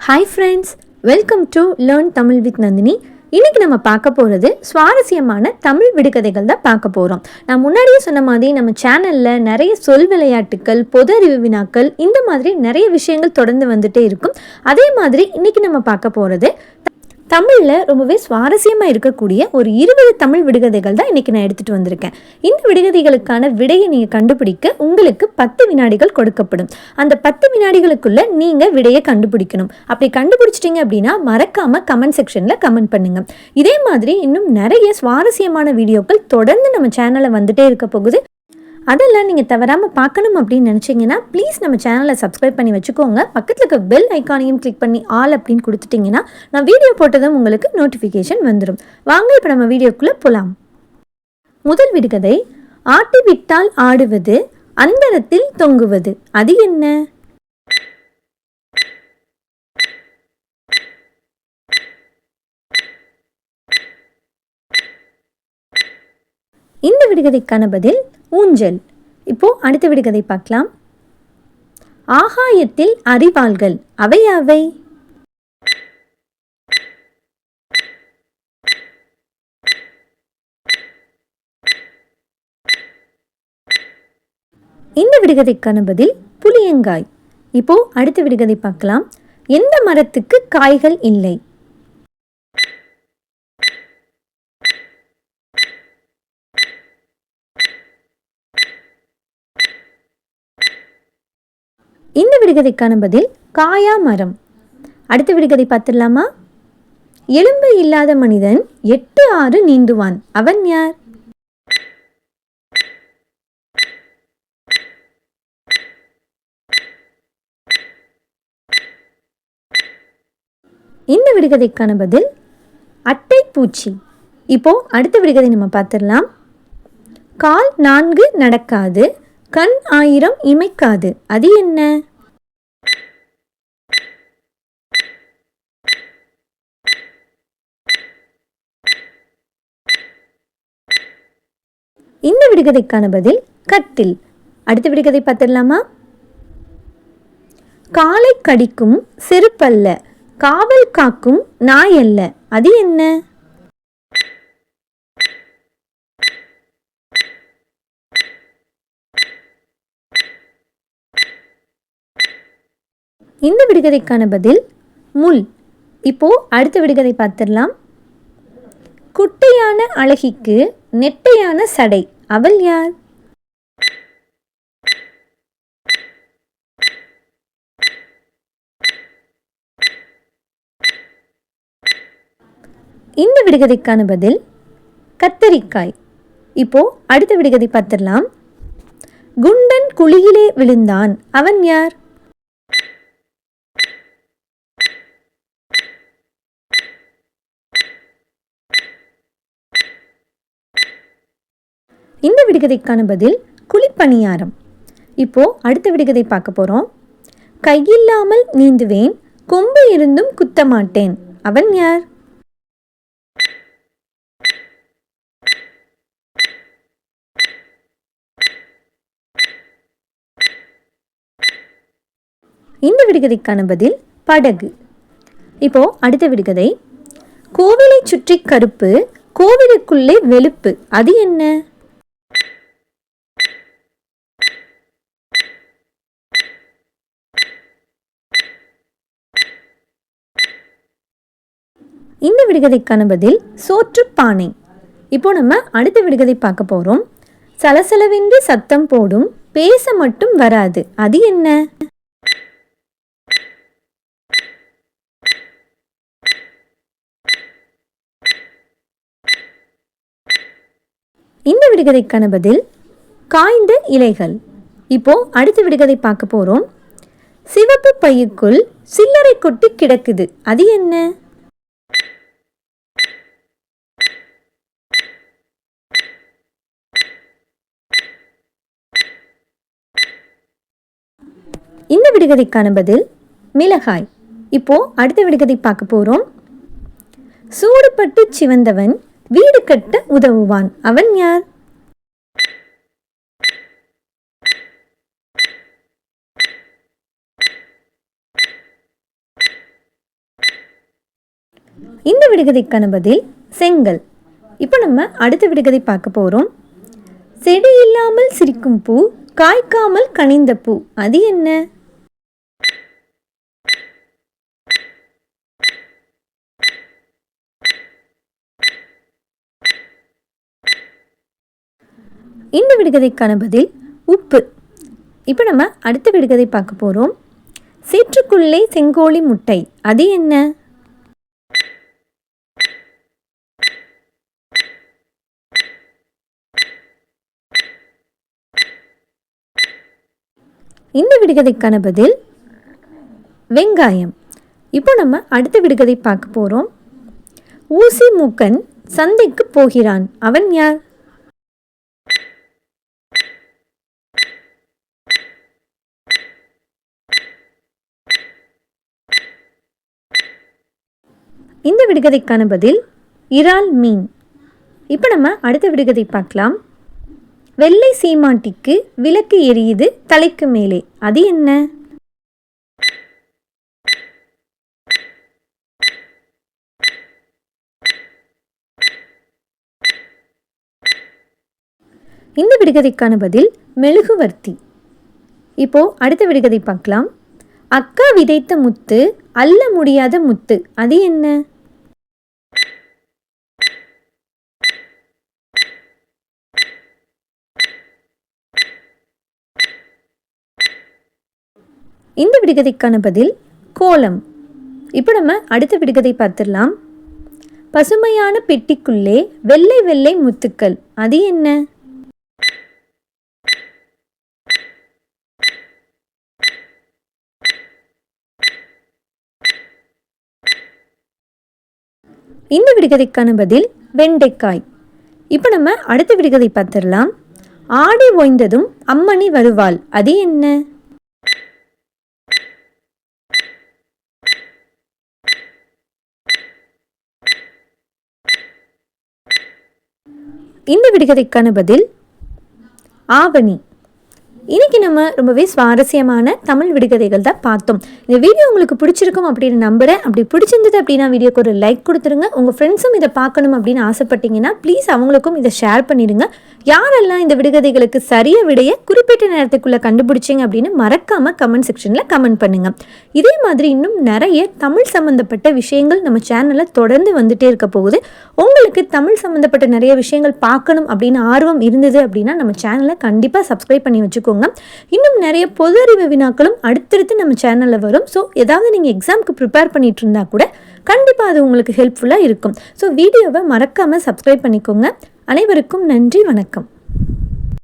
Hi friends welcome to learn Tamil with Nandini இன்றைக்கி நம்ம பார்க்க போகிறது சுவாரஸ்யமான தமிழ் விடுகதைகள் தான் பார்க்க போகிறோம் நான் முன்னாடியே சொன்ன மாதிரி நம்ம சேனலில் நிறைய சொல் விளையாட்டுக்கள் பொது அறிவு வினாக்கள் இந்த மாதிரி நிறைய விஷயங்கள் தொடர்ந்து வந்துட்டே இருக்கும். அதே மாதிரி இன்னைக்கு நம்ம பார்க்க போகிறது தமிழில் ரொம்பவே சுவாரஸ்யமாக இருக்கக்கூடிய ஒரு இருபது தமிழ் விடுகதைகள் தான் இன்றைக்கி நான் எடுத்துகிட்டு வந்திருக்கேன். இந்த விடுகதைகளுக்கான விடையை நீங்கள் கண்டுபிடிக்க உங்களுக்கு பத்து வினாடிகள் கொடுக்கப்படும். அந்த பத்து வினாடிகளுக்குள்ள நீங்கள் விடையை கண்டுபிடிக்கணும். அப்படி கண்டுபிடிச்சிட்டிங்க அப்படின்னா மறக்காமல் கமெண்ட் செக்ஷனில் கமெண்ட் பண்ணுங்கள் இதே மாதிரி இன்னும் நிறைய சுவாரஸ்யமான வீடியோக்கள் தொடர்ந்து நம்ம சேனலில் வந்துட்டே இருக்க போகுது. அதெல்லாம் நீங்கள் தவறாமல் பார்க்கணும் அப்படின்னு நினச்சிங்கன்னா ப்ளீஸ் நம்ம சேனலை சப்ஸ்கிரைப் பண்ணி வச்சுக்கோங்க. பக்கத்தில் இருக்க பெல் ஐக்கானையும் கிளிக் பண்ணி ஆல் அப்படின்னு கொடுத்துட்டிங்கன்னா நான் வீடியோ போட்டதும் உங்களுக்கு நோட்டிஃபிகேஷன் வந்துடும் வாங்க இப்போ நம்ம வீடியோக்குள்ளே போகலாம் முதல் விடுகதை ஆட்டி விட்டால் ஆடுவது அந்தரத்தில் தொங்குவது. அது என்ன? இந்த விடுகதைக்கான பதில் ஊஞ்சல். இப்போ அடுத்த விடுகதை பார்க்கலாம். ஆகாயத்தில் அறிவாள்கள் அவை அவை இந்த விடுகதைக்கான பதில் புளியங்காய். இப்போ அடுத்த விடுகதை பார்க்கலாம். எந்த மரத்துக்கு காய்கள் இல்லை? இந்த விடுகதைக்கான பதில் காயா மரம். அடுத்த விடுகதை பார்த்துடலாமா? எலும்பு இல்லாத மனிதன் எட்டு ஆறு நீந்துவான். அவன் யார்? இந்த விடுகதைக்கான பதில் அட்டை பூச்சி இப்போ அடுத்த விடுகதை நம்ம பார்த்துடலாம். கால் நான்கு நடக்காது கண் ஆயிரம் இமைக்காது. அது என்ன? இந்த விடுகதைக்கான பதில் கட்டில் அடுத்த விடுகதை பார்த்துடலாமா? காலை கடிக்கும் செருப்பல்ல காவல் காக்கும் நாய் அல்ல அது என்ன? இந்த விடுகதைக்கான பதில் முள். இப்போ அடுத்த விடுகதை பார்த்துடலாம். குட்டையான அழகிக்கு நெட்டையான சடை. அவள் யார்? இந்த விடுகதைக்கான பதில் கத்தரிக்காய். இப்போ அடுத்த விடுகதை பார்த்துடலாம். குண்டன் குழியிலே விழுந்தான். அவன் யார்? இந்த விடுகதைக்கான பதில் குழிப்பணியாரம் இப்போ அடுத்த விடுகதை பார்க்க போறோம். கையில்லாமல் நீந்துவேன் கொம்பு இருந்தும் குத்த மாட்டேன் அவன் யார்? இந்த விடுகதைக்கான பதில் படகு. இப்போ அடுத்த விடுகதை. கோவிலை சுற்றி கருப்பு கோவிலுக்குள்ளே வெளுப்பு. அது என்ன? இந்த விடுகதைக்கான பதில் சோற்றுப்பானை இப்போ நம்ம அடுத்த விடுகதை பார்க்க போறோம். சலசலவென்று சத்தம் போடும் பேச மட்டும் வராது. அது என்ன? இந்த விடுகதைக்கான பதில் காய்ந்த இலைகள். இப்போ அடுத்த விடுகதை பார்க்க போறோம். சிவப்பு பையுக்குள் சில்லறை கொட்டி கிடக்குது. அது என்ன? இந்த விடுகதைக்கான பதில் மிளகாய். இப்போ அடுத்த விடுகதை பார்க்க போறோம். சூடுபட்டு சிவந்தவன் வீடு கட்ட உதவுவான். அவன் யார்? இந்த விடுகதைக்கான பதில் செங்கல். இப்போ நம்ம அடுத்த விடுகதை பார்க்க போகிறோம் செடி இல்லாமல் சிரிக்கும் பூ காய்க்காமல் கனிந்த பூ. அது என்ன? இந்த விடுகதைக்கான பதில் உப்பு. இப்போ நம்ம அடுத்த விடுகதை பார்க்க போகிறோம் சேற்றுக்குள்ளே செங்கோழி முட்டை அது என்ன? இந்த விடுகதைக்கான பதில் வெங்காயம். இப்போ நம்ம அடுத்த விடுகதை பார்க்க போகிறோம் ஊசி மூக்கன் சந்தைக்கு போகிறான். அவன் யார்? இந்த விடுகதைக்கான பதில் இறால் மீன். இப்போ நம்ம அடுத்த விடுகதை பார்க்கலாம். வெள்ளை சீமாட்டிக்கு விளக்கு எரியுது தலைக்கு மேலே. அது என்ன? இந்த விடுகதைக்கான பதில் மெழுகுவர்த்தி. இப்போ அடுத்த விடுகதை பார்க்கலாம். அக்கா விதைத்த முத்து அல்ல முடியாத முத்து. அது என்ன? இந்த விடுகதைக்கான பதில் கோலம். இப்போ நம்ம அடுத்த விடுகதை பார்த்துடலாம். பசுமையான பெட்டிக்குள்ளே வெள்ளை வெள்ளை முத்துக்கள். அது என்ன? இந்த விடுகதைக்கான பதில் வெண்டைக்காய். இப்போ நம்ம அடுத்த விடுகதை பார்த்துடலாம். ஆடி ஓய்ந்ததும் அம்மணி வருவாள். அது என்ன? இந்த விடுகதைக்கான பதில் ஆவணி. இன்னைக்கு நம்ம ரொம்பவே சுவாரஸ்யமான தமிழ் விடுகதைகள் தான் பார்த்தோம். இந்த வீடியோ உங்களுக்கு பிடிச்சிருக்கும் அப்படின்னு நம்புகிறேன் அப்படி பிடிச்சிருந்தது அப்படின்னா வீடியோக்கு ஒரு லைக் கொடுத்துருங்க. உங்கள் ஃப்ரெண்ட்ஸும் இதை பார்க்கணும் அப்படின்னு ஆசைப்பட்டீங்கன்னா ப்ளீஸ் அவங்களுக்கும் இதை ஷேர் பண்ணிடுங்க யாரெல்லாம் இந்த விடுகதைகளுக்கு சரிய விடைய குறிப்பிட்ட நேரத்துக்குள்ளே கண்டுபிடிச்சிங்க அப்படின்னு மறக்காமல் கமெண்ட் செக்ஷனில் கமெண்ட் பண்ணுங்கள் இதே மாதிரி இன்னும் நிறைய தமிழ் சம்மந்தப்பட்ட விஷயங்கள் நம்ம சேனலில் தொடர்ந்து வந்துட்டே இருக்க போகுது. உங்களுக்கு தமிழ் சம்மந்தப்பட்ட நிறைய விஷயங்கள் பார்க்கணும் அப்படின்னு ஆர்வம் இருந்தது அப்படின்னா நம்ம சேனலை கண்டிப்பாக சப்ஸ்கிரைப் பண்ணி வச்சுக்கோங்க. இன்னும் நிறைய பொது அறிவு வினாக்களும் அடுத்தடுத்து நம்ம சேனலில் வரும். ஸோ ஏதாவது நீங்கள் எக்ஸாமுக்கு ப்ரிப்பேர் பண்ணிட்டு இருந்தா கூட கண்டிப்பாக அது உங்களுக்கு ஹெல்ப்ஃபுல்லாக இருக்கும். ஸோ வீடியோவை மறக்காமல் சப்ஸ்கிரைப் பண்ணிக்கோங்க. அனைவருக்கும் நன்றி வணக்கம்.